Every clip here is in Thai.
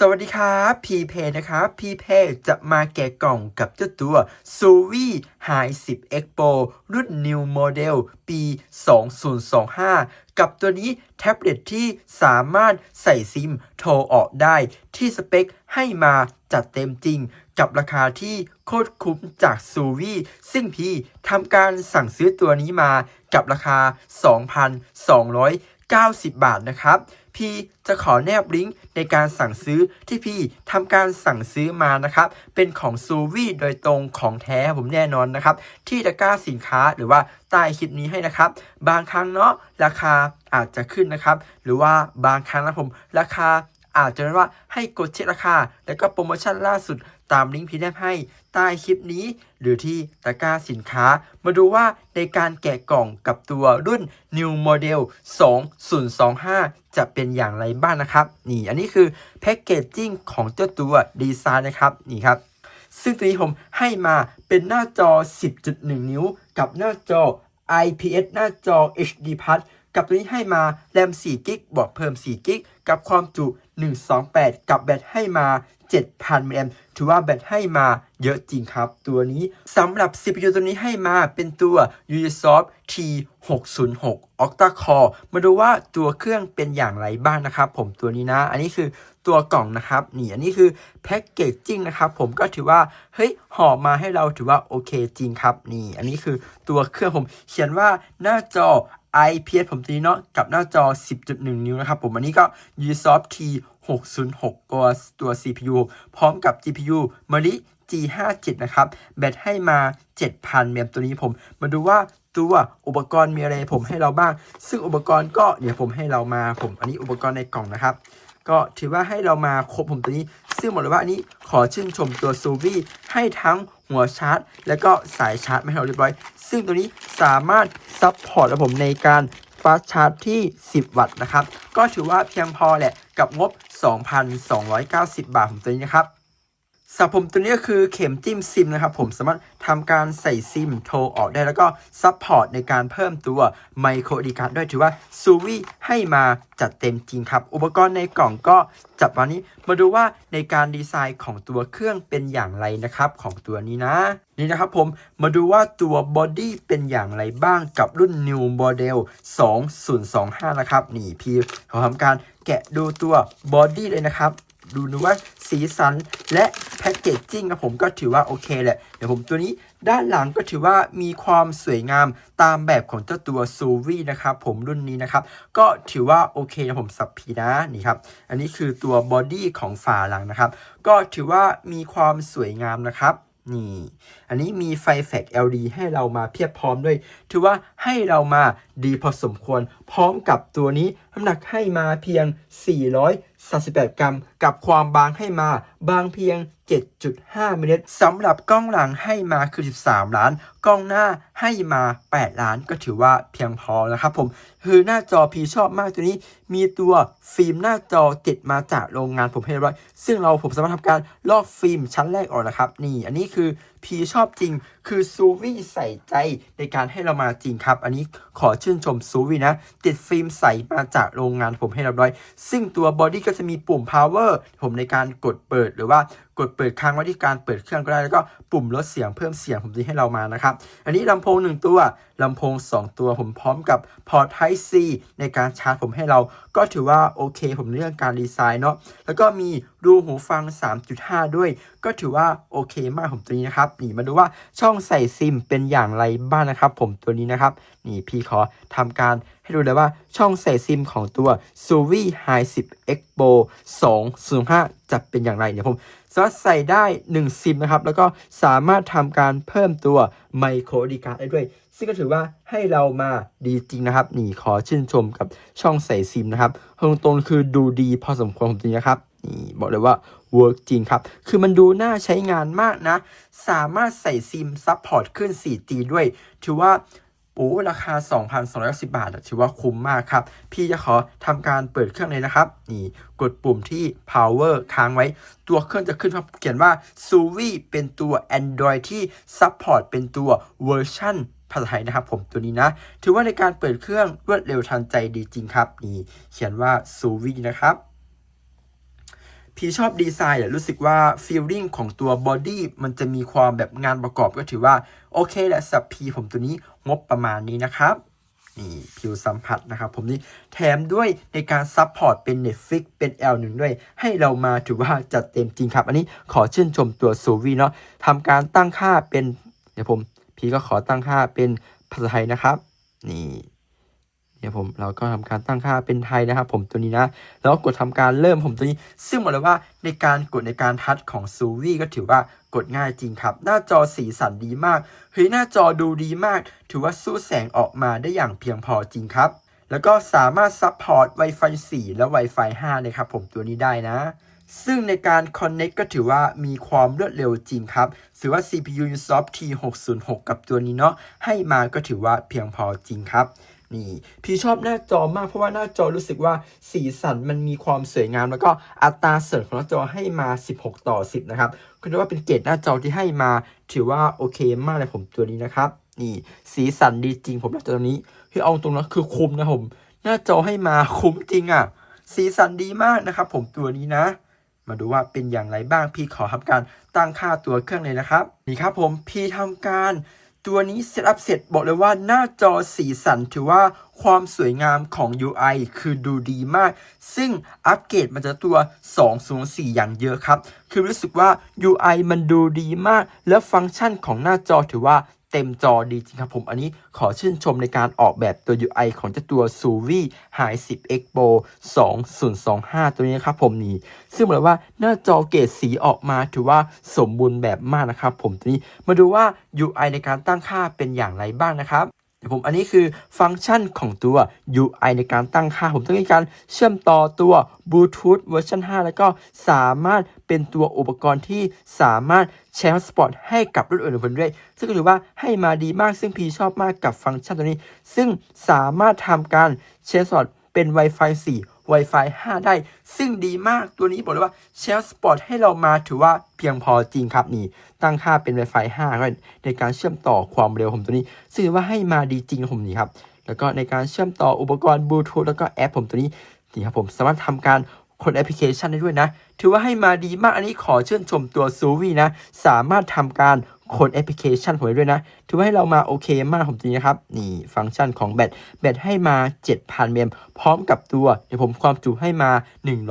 สวัสดีครับพีเพนะครับพีเพจะมาแกะกล่องกับเจ้าตัว s u v i High 10 Expo รุ่น New Model ปี 2025 กับตัวนี้แท็บเล็ตที่สามารถใส่ซิมโทรออกได้ ที่สเปคให้มาจัดเต็มจริง กับราคาที่โคตรคุ้มจาก s u v i ซึ่งพี่ทำการสั่งซื้อตัวนี้มากับราคา 2,290 บาทนะครับ พี่จะขอแนบลิงก์ในการสั่งซื้อที่พี่ทำการสั่งซื้อมานะครับเป็นของซูวีโดยตรงของแท้ผมแน่นอนนะครับที่ตะกร้าสินค้าหรือว่าใต้คลิปนี้ให้นะครับ บางครั้งเนาะราคาอาจจะขึ้นนะครับ หรือว่าบางครั้งนะผมราคาอาจจะเป็นว่าให้กดเช็คราคา แล้วก็โปรโมชั่นล่าสุด ตามลิงก์พี่แนบให้ใต้คลิปนี้ หรือที่ตะกร้าสินค้า มาดูว่าในการแกะกล่องกับตัวรุ่น New Model 2025 จะเป็นอย่างไรบ้างนะครับ นี่อันนี้คือแพ็กเกจจิ้งของเจ้าตัวดีไซน์นะครับนี่ครับซึ่งตัวนี้ผมให้มาเป็นหน้าจอ 10.1 นิ้ว กับหน้าจอ IPS หน้าจอ HD Plus กับตัวนี้ให้มาแรม4กิกบวกเพิ่ม4กิกกับความจุ 128 กับแบตให้มา 7,000มิลลิแอมถือว่าแบตให้มาเยอะจริงครับ ตัวนี้สำหรับ CPU ตัวนี้ให้มาเป็นตัว Ubisoft T606 Octa Core มาดูว่าตัวเครื่องเป็นอย่างไรบ้างนะครับ ผมตัวนี้นะ อันนี้คือตัวกล่องนะครับนี่อันนี้คือแพ็กเกจจิ้งนะครับผมก็ถือว่าเฮ้ยห่อมาให้เราถือว่าโอเคจริงครับนี่ อันนี้คือตัวเครื่องผมเขียนว่าหน้าจอ IPS ผมตีเนาะกับหน้าจอ 10.1 นิ้วนะครับผมอันนี้ก็ Ubisoft T 606ตัวตัว CPU พร้อมกับ GPU ม a ริ G57 นะครับ แบตให้มา 7,000 เมมตัวนี้ผม มาดูว่าตัวอุปกรณ์มีอะไรผมให้เราบ้าง ซึ่งอุปกรณ์ก็เดี๋ยวผมให้เรามาผม อันนี้อุปกรณ์ในกล่องนะครับ ก็ถือว่าให้เรามาครบผมตัวนี้ ซึ่งบอกเลยว่าอันนี้ขอชื่นชมตัวซูวี่ให้ทั้ง หัวชาร์จ และก็สายชาร์จมาให้เราเรียบร้อย ซึ่งตัวนี้สามารถซัพพอร์ตผมในการฟาสชาร์จที่ 10 วัตต์นะครับ ก็ถือว่าเพียงพอแหละกับงบ 2,290 บาทของตัวนี้นะครับ สำหรับผมตัวนี้ก็คือเข็มจิ้มซิมนะครับผมสามารถทำการใส่ซิมโทรออกได้แล้วก็ซัพพอร์ตในการเพิ่มตัวไมโครดีการ์ดด้วยถือว่าซูวี่ให้มาจัดเต็มจริงครับ อุปกรณ์ในกล่องก็จับวันนี้มาดูว่าในการดีไซน์ของตัวเครื่องเป็นอย่างไรนะครับของตัวนี้นะ นี่นะครับผมมาดูว่าตัวบอดี้เป็นอย่างไรบ้างกับรุ่น New Model 2025 นะครับ นี่พี่เขาทำการแกะดูตัวบอดี้เลยนะครับ ดูนะว่าสีสันและแพ็กเกจจิ้งครับผมก็ถือว่าโอเคแหละ เดี๋ยวผมตัวนี้ด้านหลังก็ถือว่ามีความสวยงามตามแบบของเจ้าตัวซูวี่นะครับผมรุ่นนี้นะครับ ก็ถือว่าโอเคนะผมสับพีนะนี่ครับ อันนี้คือตัวบอดี้ของฝาหลังนะครับ ก็ถือว่ามีความสวยงามนะครับนี่ อันนี้มีไฟแฟก LD ให้เรามาเพียบพร้อมด้วย ถือว่าให้เรามาดีพอสมควร พร้อมกับตัวนี้น้ำหนักให้มาเพียง 38 กรัม กับความบางให้มาบางเพียง 7.5มิลลิเมตรสำหรับกล้องหลังให้มาคือ 13 ล้าน กล้องหน้าให้มา 8 ล้านก็ถือว่าเพียงพอนะครับผม คือหน้าจอพีชอบมากตัวนี้ มีตัวฟิล์มหน้าจอติดมาจากโรงงานผมให้ร้อยซึ่งเราผมสามารถทำการลอกฟิล์มชั้นแรกออกนะครับ นี่ อันนี้คือพีชอบจริง คือซูวี่ใส่ใจในการให้เรามาจริงครับ อันนี้ขอชื่นชมซูวี่นะ ติดฟิล์มใสมาจากโรงงานผมให้เรียบร้อย ซึ่งตัวบอดี้ก็จะมีปุ่ม power ผมในการกดเปิดหรือว่า กดเปิดค้างไว้ที่การเปิดเครื่องก็ได้แล้วก็ปุ่มลดเสียงเพิ่มเสียงผมจะให้เรามานะครับ อันนี้ลำโพงหนึ่งตัวลำโพง 2 ตัวผมพร้อมกับพอร์ต Type C ในการชาร์จผมให้เรา ก็ถือว่าโอเค ผมเรื่องการดีไซน์เนาะแล้วก็มีรูหูฟัง 3.5 ด้วย ก็ถือว่าโอเคมากผมตัวนี้นะครับนี่มาดูว่าช่องใส่ซิมเป็นอย่างไรบ้างนะครับ ผมตัวนี้นะครับนี่พี่ขอทำการให้ดูเลยว่าช่องใส่ซิมของตัว s u v i High 10 Expo 205จะเป็นอย่างไรเนี่ยผม สามารถใส่ได้1ซิมนะครับ แล้วก็สามารถทำการเพิ่มตัวไมโครดีการ์ดได้ด้วย ซึ่งก็ถือว่าให้เรามาดีจริงนะครับ นี่ขอชื่นชมกับช่องใส่ซิมนะครับตรงๆคือดูดีพอสมควรผมจริงนะครับนี่บอกเลยว่าเวิร์กจริงครับ คือมันดูน่าใช้งานมากนะ สามารถใส่ซิมซับพอร์ตขึ้น 4G ด้วย ถือว่า โอ้ราคา 2,210 บาทถือว่าคุ้มมากครับ พี่จะขอทำการเปิดเครื่องเลยนะครับ นี่กดปุ่มที่ power ค้างไว้ ตัวเครื่องจะขึ้นครับเขียนว่า s u v i เป็นตัว Android ที่ support เป็นตัวเวอร์ชันภาษาไทยนะครับผมตัวนี้นะ ถือว่าในการเปิดเครื่องรวดเร็วทันใจดีจริงครับ นี่เขียนว่า s u v i นะครับ พี่ชอบดีไซน์แหละรู้สึกว่าฟีลลิ่งของตัวบอดี้มันจะมีความแบบงานประกอบก็ถือว่า โอเคแหละสับพีผมตัวนี้งบประมาณนี้นะครับนี่ผิวสัมผัสนะครับผมนี่แถมด้วยในการซับพอร์ตเป็น Netflix เป็น L1 ด้วย ให้เรามาถือว่าจัดเต็มจริงครับ อันนี้ขอชื่นชมตัวซูวีเนาะทำการตั้งค่าเป็น เดี๋ยวผม พี่ก็ขอตั้งค่าเป็นภาษาไทยนะครับ นี่ เดี๋ยวผมเราก็ทำการตั้งค่าเป็นไทยนะครับ ผมตัวนี้นะแล้วกดทำการเริ่มผมตัวนี้ ซึ่งบอกเลยว่าในการกดในการทัชของซูวี่ก็ถือว่ากดง่ายจริงครับ หน้าจอสีสันดีมากเฮ้ยหน้าจอดูดีมาก ถือว่าสู้แสงออกมาได้อย่างเพียงพอจริงครับ แล้วก็สามารถซัพพอร์ต Wi-Fi 4 และ Wi-Fi 5เลยครับผมตัวนี้ได้นะซึ่งในการ Connect ก็ถือว่ามีความรวดเร็วจริงครับ ถือว่า CPU Ubisoft T606 กับตัวนี้เนาะให้มาก็ถือว่าเพียงพอจริงครับ นี่พี่ชอบหน้าจอมากเพราะว่าหน้าจอรู้สึกว่าสีสันมันมีความสวยงาม แล้วก็อัตราเสริมของหน้าจอให้มา 16 ต่อ 10 นะครับก็ถือว่าเป็นเกรดหน้าจอที่ให้มา ถือว่าโอเคมากเลยผมตัวนี้นะครับ นี่สีสันดีจริงผมหน้าจอตัวนี้คือเอาตรงนะคือคุ้มนะผมหน้าจอให้มาคุ้มจริงอะ่ะ สีสันดีมากนะครับ ผมตัวนี้นะมาดูว่าเป็นอย่างไรบ้างพี่ขอทำการตั้งค่าตัวเครื่องเลยนะครับ นี่ครับผมพี่ทำการ ตัวนี้เซตอัพเสร็จบอกเลยว่าหน้าจอสีสันถือว่าความสวยงามของ UI คือดูดีมาก ซึ่งอัปเกรดมันจะตัว 204 อย่างเยอะครับ คือรู้สึกว่า UI มันดูดีมาก แล้วฟังก์ชันของหน้าจอถือว่า เต็มจอดีจริงครับผม อันนี้ขอชื่นชมในการออกแบบตัว UI ของเจ้าตัว s u v i High 10 Expo 2025 ตัวนี้นะครับผมนี่ ซึ่งบอกเลยว่าหน้าจอเกรดสีออกมาถือว่าสมบูรณ์แบบมากนะครับผมตัวนี้มาดูว่า UI ในการตั้งค่าเป็นอย่างไรบ้างนะครับ เดี๋ยวผมอันนี้คือฟังก์ชันของตัว UI ในการตั้งค่า ผมต้องมีการเชื่อมต่อตัว Bluetooth เวอร์ชัน5 แล้วก็สามารถเป็นตัวอุปกรณ์ที่สามารถแชร์ฮอตสปอตให้กับรุ่นอื่นๆด้วย ซึ่งก็ถือว่าให้มาดีมากซึ่งพีชอบมากกับฟังก์ชันตัวนี้ ซึ่งสามารถทำการแชร์สอดเป็น Wi-Fi 4 Wi-Fi 5 ได้ ซึ่งดีมากตัวนี้บอกเลยว่าแชร์ Hotspot ให้เรามาถือว่าเพียงพอจริงครับนี่ ตั้งค่าเป็น Wi-Fi 5 ก็ในการเชื่อมต่อความเร็วผมตัวนี้ซึ่งถือว่าให้มาดีจริงครับผมนี่ครับ แล้วก็ในการเชื่อมต่ออุปกรณ์บลูทูธแล้วก็แอปผมตัวนี้นี่ครับผมสามารถทำการคนแอปพลิเคชันได้ด้วยนะ ถือว่าให้มาดีมากอันนี้ขอเชื่นชมตัวซูวีนะ สามารถทำการ คนแอปพลิเคชันผมด้วยนะ ถือว่าให้เรามาโอเคมากผมตัวนี้นะครับ นี่ฟังก์ชันของแบต แบตให้มา 7,000 เมม พร้อมกับตัว เดี๋ยวผมความจุให้มา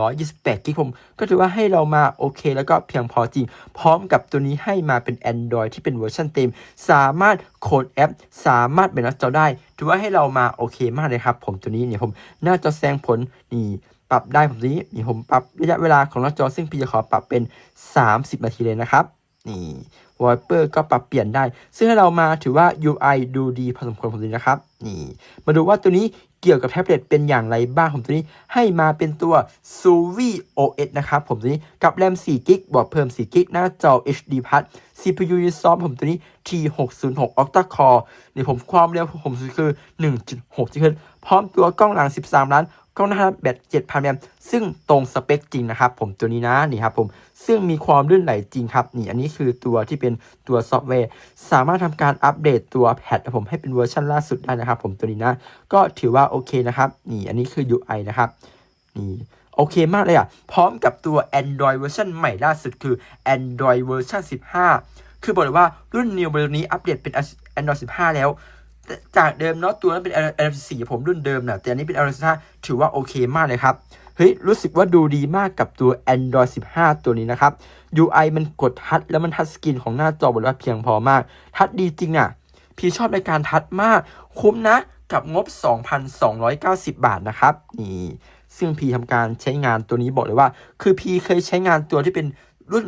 128 กิกผม ก็ถือว่าให้เรามาโอเค แล้วก็เพียงพอจริง พร้อมกับตัวนี้ให้มาเป็น Android ที่เป็นเวอร์ชันเต็ม สามารถโคดแอป สามารถเป็นหน้าจอได้ ถือว่าให้เรามาโอเคมากเลยครับ ผมตัวนี้เนี่ยผมน้าจอแสดงผลนี่ปรับได้ผมนี้นี่ผมปรับระยะเวลาของหน้าจอซึ่งพี่จะขอปรับเป็น 30 นาทีเลยนะครับ นี่วอลเปอร์ก็ปรับเปลี่ยนได้ ซึ่งให้เรามาถือว่า UI ดูดีพอสมควรผมตัวนี้นะครับ นี่ มาดูว่าตัวนี้เกี่ยวกับแท็บเล็ตเป็นอย่างไรบ้างผมตัวนี้ให้มาเป็นตัว s u v i OS นะครับ ผมตัวนี้กับแรม4 g b บวกเพิ่ม4 g b หน้าจอ HD Plus CPU Ubisoft ผมตัวนี้ T606 Octa Core นี่ผมความเร็วผมคือ 1.6 GHz พร้อมตัวกล้องหลัง 13 ล้าน กล้องหน้าแบต7,000แอมป์ซึ่งตรงสเปคจริงนะครับ ผมตัวนี้นะนี่ครับผมซึ่งมีความลื่นไหลจริงครับนี่อันนี้คือตัวที่เป็นตัวซอฟต์แวร์ สามารถทำการอัปเดตตัวแพทผมให้เป็นเวอร์ชันล่าสุดได้นะครับผมตัวนี้นะ ก็ถือว่าโอเคนะครับนี่อันนี้คือ UI นะครับนี่โอเคมากเลยอะ พร้อมกับตัว Android เวอร์ชันใหม่ล่าสุดคือ Android เวอร์ชัน15 คือบอกเลยว่ารุ่น New ตัวนี้อัปเดตเป็น Android 15 แล้ว จากเดิมเนาะตัวนั้นเป็น Android 4ผมรุ่นเดิมนะแต่อันนี้เป็น Android 15ถือว่าโอเคมากเลยครับเฮ้ยรู้สึกว่าดูดีมากกับตัว Android 15 ตัวนี้นะครับ UI มันกดทัชแล้วมันทัชสกรีนของหน้าจอบอกว่าเพียงพอมาก ทัชดีจริงอะ พี่ชอบในการทัชมาก คุ้มนะกับงบ 2,290 บาทนะครับ นี่ ซึ่งพี่ทำการใช้งานตัวนี้บอกเลยว่า คือพี่เคยใช้งานตัวที่เป็น รุ่น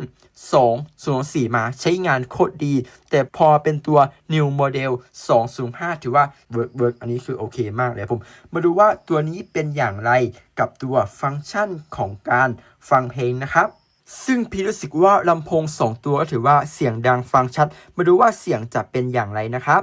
2 0 4 มาใช้งานโคตรดี แต่พอเป็นตัว New Model 205 ถือว่าเวิร์กเวิร์กอันนี้คือโอเคมากเลยผม มาดูว่าตัวนี้เป็นอย่างไรกับตัวฟังก์ชันของการฟังเพลงนะครับซึ่งพี่รู้สึกว่าลำโพง 2 ตัวถือว่าเสียงดังฟังชัด มาดูว่าเสียงจะเป็นอย่างไรนะครับ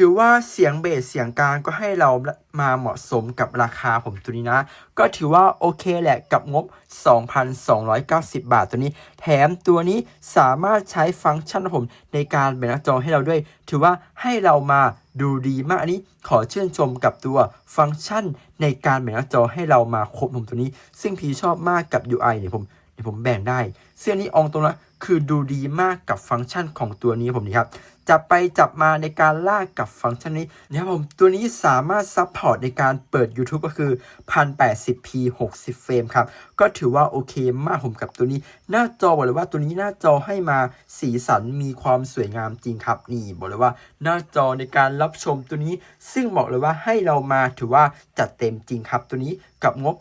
ถือว่าเสียงเบสเสียงกลางก็ให้เรามาเหมาะสมกับราคาผมตัวนี้นะ ก็ถือว่าโอเคแหละกับงบ 2,290 บาทตัวนี้ แถมตัวนี้สามารถใช้ฟังก์ชันผมในการแบ่งหน้าจอให้เราด้วย ถือว่าให้เรามาดูดีมากอันนี้ขอชื่นชมกับตัวฟังก์ชันในการแบ่งหน้าจอให้เรามาครบผมตัวนี้ ซึ่งพีชอบมากกับ UI เนี่ยผมเดี๋ยวผมแบ่งได้ เสื้อนี้อองตรงนะคือดูดีมากกับฟังก์ชันของตัวนี้ผมนี่ครับ จับไปจับมาในการลากกับฟังก์ชันนี้นะครับผมตัวนี้สามารถซัพพอร์ตในการเปิด YouTube ก็คือ 1080p 60 เฟรมครับ ก็ถือว่าโอเคมากผมกับตัวนี้ หน้าจอบอกเลยว่าตัวนี้หน้าจอให้มาสีสันมีความสวยงามจริงครับ นี่บอกเลยว่าหน้าจอในการรับชมตัวนี้ ซึ่งบอกเลยว่าให้เรามาถือว่าจัดเต็มจริงครับตัวนี้กับงบ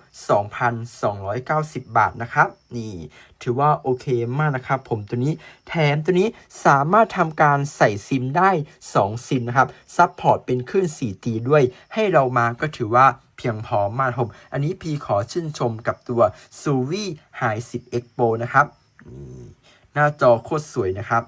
2,290 บาทนะครับ นี่ถือว่าโอเคมากนะครับ ผมตัวนี้แถมตัวนี้สามารถทำการใส่ซิมได้ 2 ซิมนะครับ ซัพพอร์ตเป็นคลื่น 4G ด้วย ให้เรามาก็ถือว่าเพียงพอมากผมอันนี้พีขอชื่นชมกับตัว s u v i High 10 X Pro นะครับนี่หน้าจอโคตรสวยนะครับ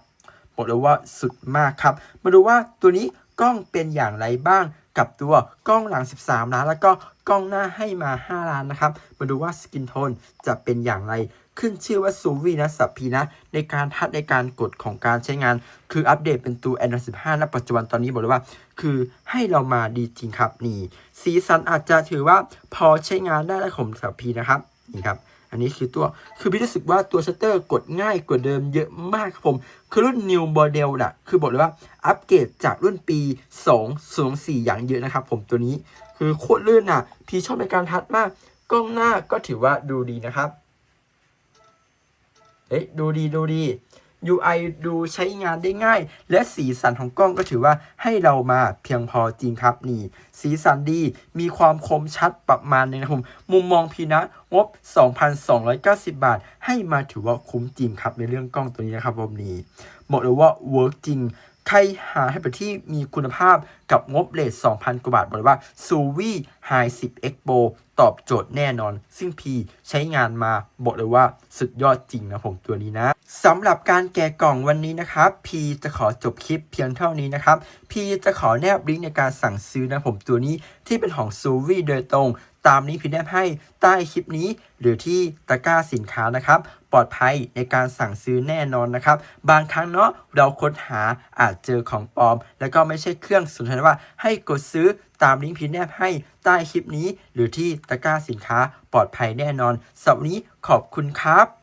บอกเลยว่าสุดมากครับ มาดูว่าตัวนี้กล้องเป็นอย่างไรบ้าง กับตัวกล้องหลัง 13 ล้าน แล้วก็กล้องหน้าให้มา 5 ล้านนะครับ มาดูว่าสกินโทนจะเป็นอย่างไร ขึ้นชื่อว่าซูวีนะสับพีนะ ในการทัดในการกดของการใช้งาน คืออัปเดตเป็นตัว Android 15 ณ ปัจจุบันตอนนี้บอกเลยว่า คือให้เรามาดีจริงครับนี่ สีสันอาจจะถือว่าพอใช้งานได้แล้วผมสับพีนะครับนี่ครับ อันนี้คือตัว คือพี่รู้สึกว่าตัวชัตเตอร์กดง่ายกว่าเดิมเยอะมากครับผม คือรุ่น New Model น่ะ คือบอกเลยว่าอัปเกรดจากรุ่นปี 2 0 4 อย่างเยอะนะครับผมตัวนี้ คือโคตรลื่นน่ะ พี่ชอบในการทัดมาก กล้องหน้าก็ถือว่าดูดีนะครับ เอ๊ะดูดีดูดี UI ดูใช้งานได้ง่าย และสีสันของกล้องก็ถือว่าให้เรามาเพียงพอจริงครับนี่ สีสันดีมีความคมชัดประมาณนึงนะครับผมมุมมองพีนะงบ 2,290 บาท ให้มาถือว่าคุ้มจริงครับในเรื่องกล้องตัวนี้นะครับผมนี่บอกเลยว่าเวิร์กจริงใครหาให้เป็นที่มีคุณภาพกับงบเลท2,000 กว่าบาท บอกเลยว่า s u v i High 10 X Pro ตอบโจทย์แน่นอน ซึ่งพีใช้งานมาบอกเลยว่าสุดยอดจริงนะผมตัวนี้นะสำหรับการแกะกล่องวันนี้นะครับพีจะขอจบคลิปเพียงเท่านี้นะครับพีจะขอแนบลิงก์ในการสั่งซื้อนะผมตัวนี้ที่เป็นของซูวี่โดยตรง ตามนี้พีแนบให้ใต้คลิปนี้ หรือที่ตะกร้าสินค้านะครับ ลอดภัยในการสั่งซื้อแน่นอนนะครับ บางครั้งเนาะเราค้นหาอาจเจอของปลอม แล้วก็ไม่ใช่เครื่องสนทนาว่าให้กดซื้อตามลิงก์พีแนบให้ใต้คลิปนี้ หรือที่ตะกร้าสินค้าปลอดภัยแน่นอนสำหรับวันนี้ขอบคุณครับ